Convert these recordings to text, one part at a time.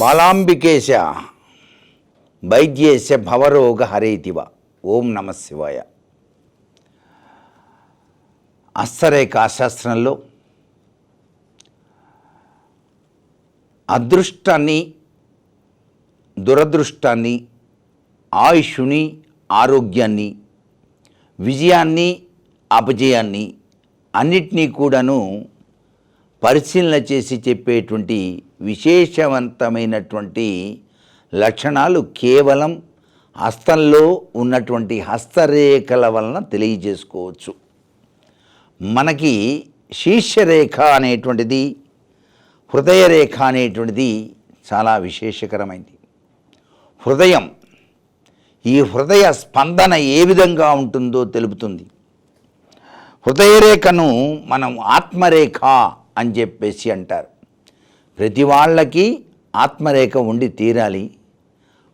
బాలాంబికేశ వైద్యేశ భవరోగ హరేతివ. ఓం నమ శివాయ. హస్తరేఖా శాస్త్రంలో అదృష్టాన్ని దురదృష్టాన్ని ఆయుష్ని ఆరోగ్యాన్ని విజయాన్ని అపజయాన్ని అన్నిటినీ కూడాను పరిశీలన చేసి చెప్పేటువంటి విశేషవంతమైనటువంటి లక్షణాలు కేవలం హస్తంలో ఉన్నటువంటి హస్తరేఖల వలన తెలియజేసుకోవచ్చు. మనకి శీర్షరేఖ అనేటువంటిది హృదయరేఖ అనేటువంటిది చాలా విశేషకరమైంది. హృదయం ఈ హృదయ స్పందన ఏ విధంగా ఉంటుందో తెలుపుతుంది. హృదయరేఖను మనం ఆత్మరేఖ అని చెప్పేసి అంటారు. ప్రతి వాళ్ళకి ఆత్మరేఖ ఉండి తీరాలి.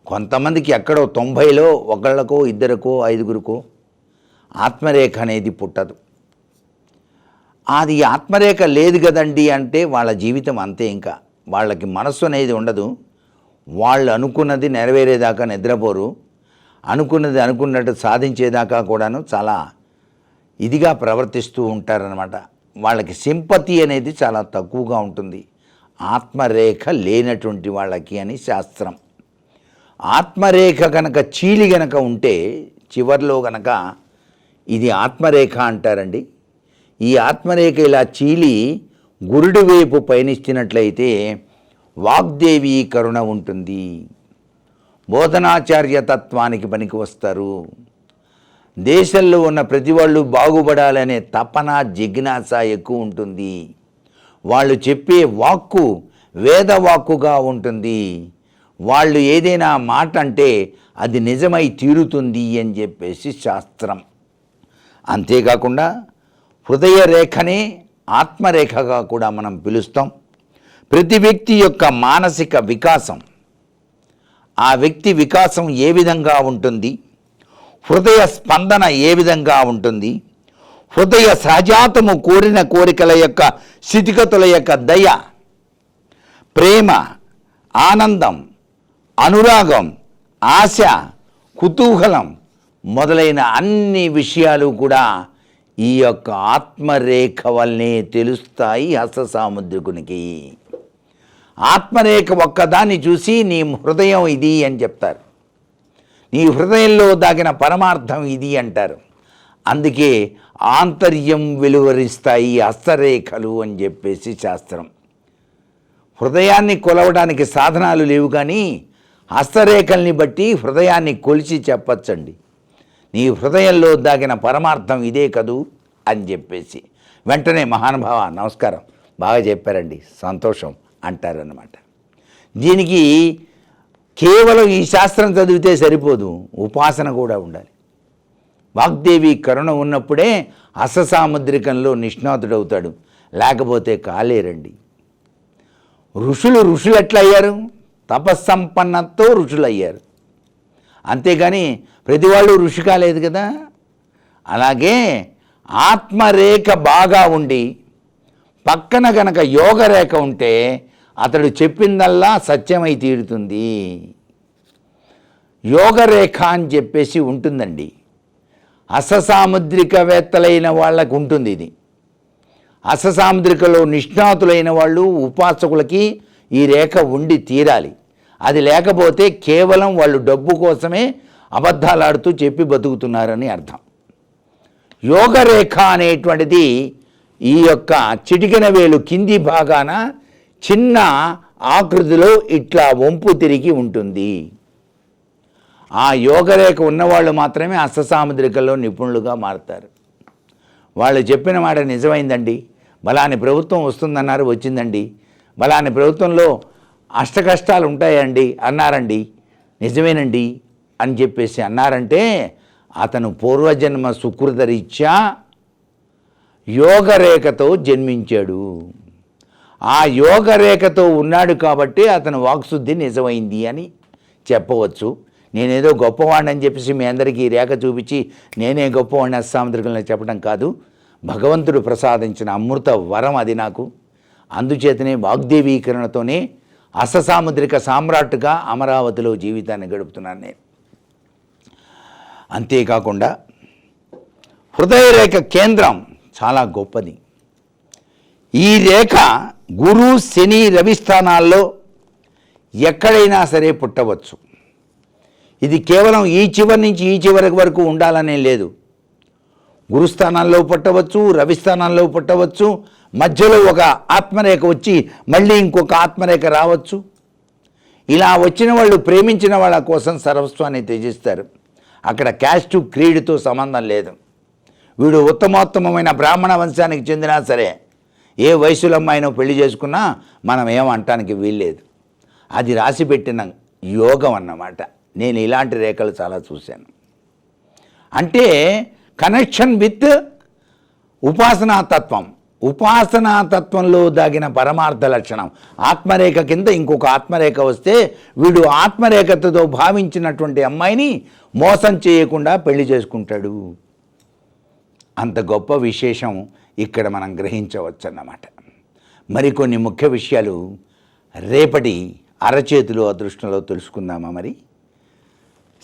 కొంతమందికి ఎక్కడో తొంభైలో ఒకళ్ళకో ఇద్దరికో ఐదుగురికో ఆత్మరేఖ అనేది పుట్టదు. అది ఆత్మరేఖ లేదు కదండి అంటే వాళ్ళ జీవితం అంతే ఇంకా. వాళ్ళకి మనస్సు అనేది ఉండదు. వాళ్ళు అనుకున్నది నెరవేరేదాకా నిద్రపోరు. అనుకున్నది అనుకున్నట్టు సాధించేదాకా కూడాను చాలా ఇదిగా ప్రవర్తిస్తూ ఉంటారనమాట వాళ్ళకి సింపతి అనేది చాలా తక్కువగా ఉంటుంది. ఆత్మరేఖ లేనటువంటి వాళ్ళకి అని శాస్త్రం. ఆత్మరేఖ కనుక చీలి గనక ఉంటే చివర్లో గనక ఇది ఆత్మరేఖ అంటారండి. ఈ ఆత్మరేఖ ఇలా చీలి గురుడి వైపు పయనిస్తున్నట్లయితే వాగ్దేవి కరుణ ఉంటుంది. బోధనాచార్య తత్వానికి పనికి వస్తారు. దేశంలో ఉన్న ప్రతి వాళ్ళు బాగుపడాలనే తపన జిజ్ఞాస ఎక్కువ ఉంటుంది. వాళ్ళు చెప్పే వాక్కు వేదవాక్కుగా ఉంటుంది. వాళ్ళు ఏదైనా మాట అంటే అది నిజమై తీరుతుంది అని చెప్పేసి శాస్త్రం. అంతేకాకుండా హృదయ రేఖనే ఆత్మరేఖగా కూడా మనం పిలుస్తాం. ప్రతి వ్యక్తి యొక్క మానసిక వికాసం. ఆ వ్యక్తి వికాసం ఏ విధంగా ఉంటుంది? హృదయ స్పందన ఏ విధంగా ఉంటుంది? హృదయ సహజాతము కోరిన కోరికల యొక్క స్థితిగతుల యొక్క దయ ప్రేమ ఆనందం అనురాగం ఆశ కుతూహలం మొదలైన అన్ని విషయాలు కూడా ఈ యొక్క ఆత్మరేఖ వల్లనే తెలుస్తాయి హస్త సాముద్రికునికి. ఆత్మరేఖ ఒక్కదాన్ని చూసి నీ హృదయం ఇది అని చెప్తారు. నీ హృదయంలో దాగిన పరమార్థం ఇది అంటారు. అందుకే ఆంతర్యం వెలువరిస్తాయి హస్తరేఖలు అని చెప్పేసి శాస్త్రం. హృదయాన్ని కొలవడానికి సాధనాలు లేవు కానీ హస్తరేఖల్ని బట్టి హృదయాన్ని కొలిచి చెప్పచ్చండి. నీ హృదయంలో దాగిన పరమార్థం ఇదే కదూ అని చెప్పేసి. వెంటనే మహానుభావ నమస్కారం. బాగా చెప్పారండి. సంతోషం అంటారన్నమాట. దీనికి కేవలం ఈ శాస్త్రం చదివితే సరిపోదు. ఉపాసన కూడా ఉండాలి. వాగ్దేవి కరుణ ఉన్నప్పుడే అససాముద్రికంలో నిష్ణాతుడవుతాడు. లేకపోతే కాలేరండి. ఋషులు ఋషులు ఎట్లా అయ్యారు తపస్సంపన్నతో ఋషులు అయ్యారు అంతేగాని ప్రతి వాళ్ళు ఋషి కాలేదు కదా? అలాగే ఆత్మరేఖ బాగా ఉండి పక్కన గనక యోగరేఖ ఉంటే అతడు చెప్పిందల్లా సత్యమై తీరుతుంది. యోగరేఖ అని చెప్పేసి ఉంటుందండి. అససాముద్రికవేత్తలైన వాళ్ళకు ఉంటుంది ఇది. అససాముద్రికలో నిష్ణాతులైన వాళ్ళు ఉపాసకులకి ఈ రేఖ ఉండి తీరాలి. అది లేకపోతే కేవలం వాళ్ళు డబ్బు కోసమే అబద్ధాలాడుతూ చెప్పి బతుకుతున్నారని అర్థం. యోగరేఖ అనేటువంటిది ఈ యొక్క చిటికెన వేలు కింది భాగాన చిన్న ఆకృతిలో ఇట్లా వంపు తిరిగి ఉంటుంది. ఆ యోగరేఖ ఉన్నవాళ్ళు మాత్రమే అష్టసాముద్రికల్లో నిపుణులుగా మారుతారు. వాళ్ళు చెప్పిన మాట నిజమైందండి. బలాని ప్రభుత్వం వస్తుందన్నారు వచ్చిందండి. బలాని ప్రభుత్వంలో అష్ట కష్టాలు ఉంటాయండి అన్నారండి. నిజమేనండి అని చెప్పేసి అన్నారంటే అతను పూర్వజన్మ సుకృతరీత్యా యోగరేఖతో జన్మించాడు. ఆ యోగరేఖతో ఉన్నాడు కాబట్టి అతను వాక్శుద్ధి నిజమైంది అని చెప్పవచ్చు. నేనేదో గొప్పవాడిని అని చెప్పేసి మీ అందరికీ ఈ రేఖ చూపించి నేనే గొప్పవాడిని అస్సాముద్రికంలో చెప్పడం కాదు. భగవంతుడు ప్రసాదించిన అమృత వరం అది నాకు. అందుచేతనే వాగ్దేవీకరణతోనే అససాముద్రిక సామ్రాట్గా అమరావతిలో జీవితాన్ని గడుపుతున్నాను నేను. అంతేకాకుండా హృదయ రేఖ కేంద్రం చాలా గొప్పది. ఈ రేఖ గురు శని రవి స్థానాల్లో ఎక్కడైనా సరే పుట్టవచ్చు. ఇది కేవలం ఈ చివరి నుంచి ఈ చివరి వరకు ఉండాలనే లేదు. గురుస్థానాల్లో పుట్టవచ్చు రవిస్థానాల్లో పుట్టవచ్చు మధ్యలో ఒక ఆత్మరేఖ వచ్చి మళ్ళీ ఇంకొక ఆత్మరేఖ రావచ్చు. ఇలా వచ్చిన వాళ్ళు ప్రేమించిన వాళ్ళ కోసం సర్వస్వాన్ని త్యజిస్తారు. అక్కడ క్యాస్టు క్రీడ్తో సంబంధం లేదు. వీడు ఉత్తమోత్తమమైన బ్రాహ్మణ వంశానికి చెందినా సరే ఏ వయసులో అమ్మాయినో పెళ్ళి చేసుకున్నా మనం ఏమంటానికి వీల్లేదు. అది రాసిపెట్టిన యోగం అన్నమాట. నేను ఇలాంటి రేఖలు చాలా చూశాను. అంటే కనెక్షన్ విత్ ఉపాసనా తత్వం ఉపాసనా తత్వంలో దాగిన పరమార్థ లక్షణం. ఆత్మరేఖ కింద ఇంకొక ఆత్మరేఖ వస్తే వీడు ఆత్మరేఖతో భావించినటువంటి అమ్మాయిని మోసం చేయకుండా పెళ్ళి చేసుకుంటాడు. అంత గొప్ప విశేషం ఇక్కడ మనం గ్రహించవచ్చు అన్నమాట మరికొన్ని ముఖ్య విషయాలు రేపటి అరచేతులు అదృష్టంలో తెలుసుకుందామా మరి?